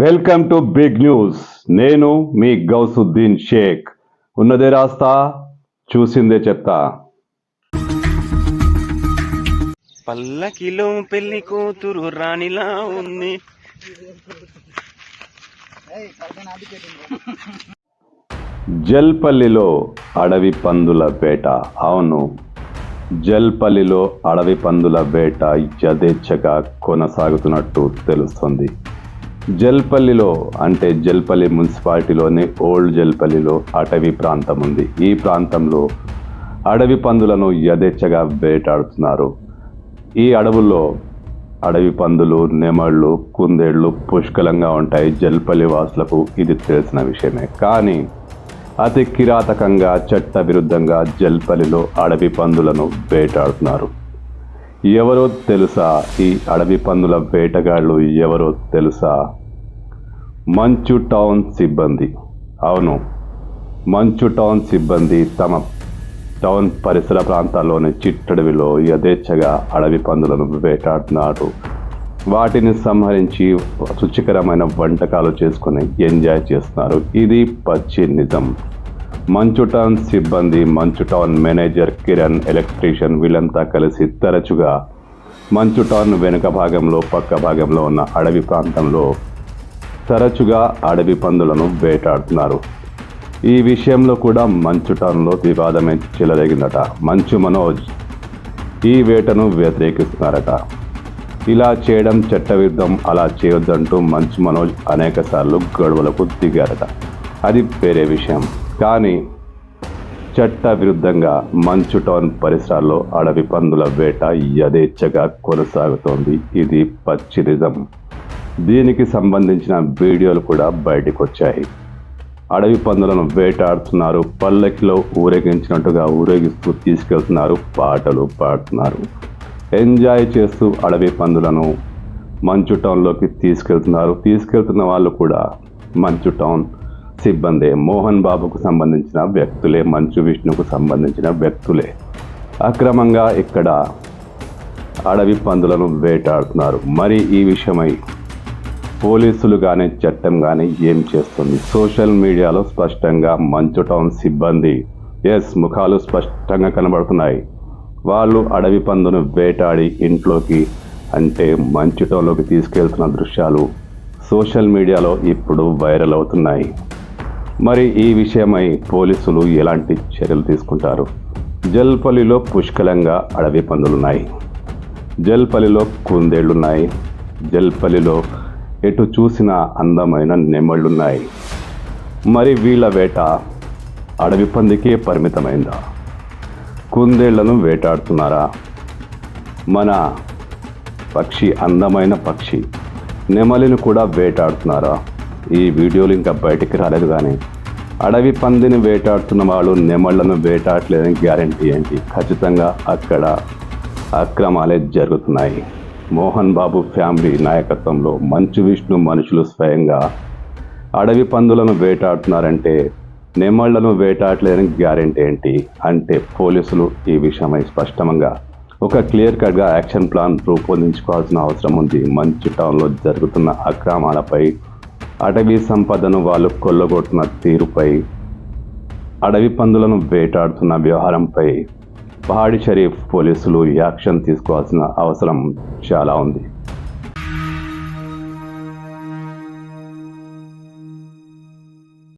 Welcome to big news. నేను మీ గౌసుద్దీన్ షేక్. ఉన్నదే రాస్తా చూసిందే చెప్తా. పల్లకిలో పెళ్ళి కూతురు రాణిలా ఉంది. జల్పల్లిలో అడవి పందుల వేట. అవును జల్పల్లిలో అడవి పందుల వేట యథేచ్ఛగా కొనసాగుతున్నట్టు తెలుస్తుంది. జల్పల్లిలో అంటే జల్పల్లి మున్సిపాలిటీలోని ఓల్డ్ జల్పల్లిలో అటవీ ప్రాంతం ఉంది. ఈ ప్రాంతంలో అడవి పందులను యథేచ్ఛగా వేటాడుతున్నారు. ఈ అడవుల్లో అడవి పందులు నెమళ్ళు కుందేళ్ళు పుష్కలంగా ఉంటాయి. జల్పల్లి వాసులకు ఇది తెలిసిన విషయమే. కానీ అతి కిరాతకంగా చట్ట విరుద్ధంగా జల్పల్లిలో అడవి పందులను వేటాడుతున్నారు. ఎవరో తెలుసా? ఈ అడవి పందుల వేటగాళ్ళు ఎవరో తెలుసా? మంచు టౌన్ సిబ్బంది. అవును మంచు టౌన్ సిబ్బంది తమ టౌన్ పరిసర ప్రాంతాల్లోని చిట్టడవిలో యథేచ్ఛగా అడవి పందులను వేటాడుతున్నారు వాటిని సంహరించి రుచికరమైన వంటకాలు చేసుకుని ఎంజాయ్ చేస్తున్నారు. ఇది పచ్చి నిజం. మంచు టౌన్ సిబ్బంది మంచు టౌన్ మేనేజర్ కిరణ్ ఎలక్ట్రీషియన్ వీళ్ళంతా కలిసి తరచుగా మంచు టౌన్ వెనుక భాగంలో పక్క భాగంలో ఉన్న అడవి ప్రాంతంలో తరచుగా అడవి పందులను వేటాడుతున్నారు. ఈ విషయంలో కూడా మంచు టౌన్లో వివాదమే చెలరేగిందట. మంచు మనోజ్ ఈ వేటను వ్యతిరేకిస్తున్నారట. ఇలా చేయడం చట్టవిరుద్ధం అలా చేయొద్దంటూ మంచు మనోజ్ అనేకసార్లు గొడవలకు దిగారట. అది వేరే విషయం. కానీ చట్ట విరుద్ధంగా మంచు టౌన్ పరిసరాల్లో అడవి పందుల వేట యథేచ్ఛగా కొనసాగుతోంది. ఇది పచ్చి నిజం దీనికి సంబంధించిన వీడియోలు కూడా బయటకు వచ్చాయి అడవి పందులను వేటాడుతున్నారు పల్లకిలో ఊరేగించినట్టుగా ఊరేగిస్తూ తీసుకెళ్తున్నారు పాటలు పాడుతున్నారు. ఎంజాయ్ చేస్తూ అడవి పందులను మంచు టౌన్లోకి తీసుకెళ్తున్నారు. తీసుకెళ్తున్న వాళ్ళు కూడా మంచు టౌన్ సిబ్బందే. మోహన్ బాబుకు సంబంధించిన వ్యక్తులే మంచు విష్ణుకు సంబంధించిన వ్యక్తులే. అక్రమంగా ఇక్కడ అడవి పందులను వేటాడుతున్నారు. మరి ఈ విషయమై పోలీసులు కానీ చట్టం కానీ ఏం చేస్తుంది? సోషల్ మీడియాలో స్పష్టంగా మంచు టౌన్ సిబ్బంది. ఎస్ ముఖాలు స్పష్టంగా కనబడుతున్నాయి. వాళ్ళు అడవి పందును వేటాడి ఇంట్లోకి అంటే మంచు టౌన్లోకి తీసుకెళ్తున్న దృశ్యాలు సోషల్ మీడియాలో ఇప్పుడు వైరల్ అవుతున్నాయి. మరి ఈ విషయమై పోలీసులు ఎలాంటి చర్యలు తీసుకుంటారు? జల్పల్లిలో పుష్కలంగా అడవి పందులున్నాయి. జల్పల్లిలో కుందేళ్ళున్నాయి. జల్పల్లిలో ఎటు చూసిన అందమైన నెమళ్ళున్నాయి. మరి వీళ్ళ వేట అడవి పందికే పరిమితమైందా? కుందేళ్ళను వేటాడుతున్నారా? మన పక్షి అందమైన పక్షి నెమలిని కూడా వేటాడుతున్నారా? ఈ వీడియోలు ఇంకా బయటికి రాలేదు కానీ అడవి పందిని వేటాడుతున్న వాళ్ళు నెమళ్ళను వేటాడలేదని గ్యారంటీ ఏంటి? ఖచ్చితంగా అక్కడ అక్రమాలే జరుగుతున్నాయి. మోహన్ బాబు ఫ్యామిలీ నాయకత్వంలో మంచు విష్ణు మనుషులు స్వయంగా అడవి పందులను వేటాడుతున్నారంటే నెమళ్ళను వేటాడలేదని గ్యారెంటీ ఏంటి? అంటే పోలీసులు ఈ విషయమై స్పష్టంగా ఒక క్లియర్ కట్గా యాక్షన్ ప్లాన్ రూపొందించుకోవాల్సిన అవసరం ఉంది. మంచు టౌన్లో జరుగుతున్న అక్రమాలపై అటవీ సంపదను వాళ్ళు కొల్లగొట్టిన తీరుపై అడవి పందులను వేటాడుతున్న వ్యవహారంపై పహాడి షరీఫ్ పోలీసులు యాక్షన్ తీసుకోవాల్సిన అవసరం చాలా ఉంది.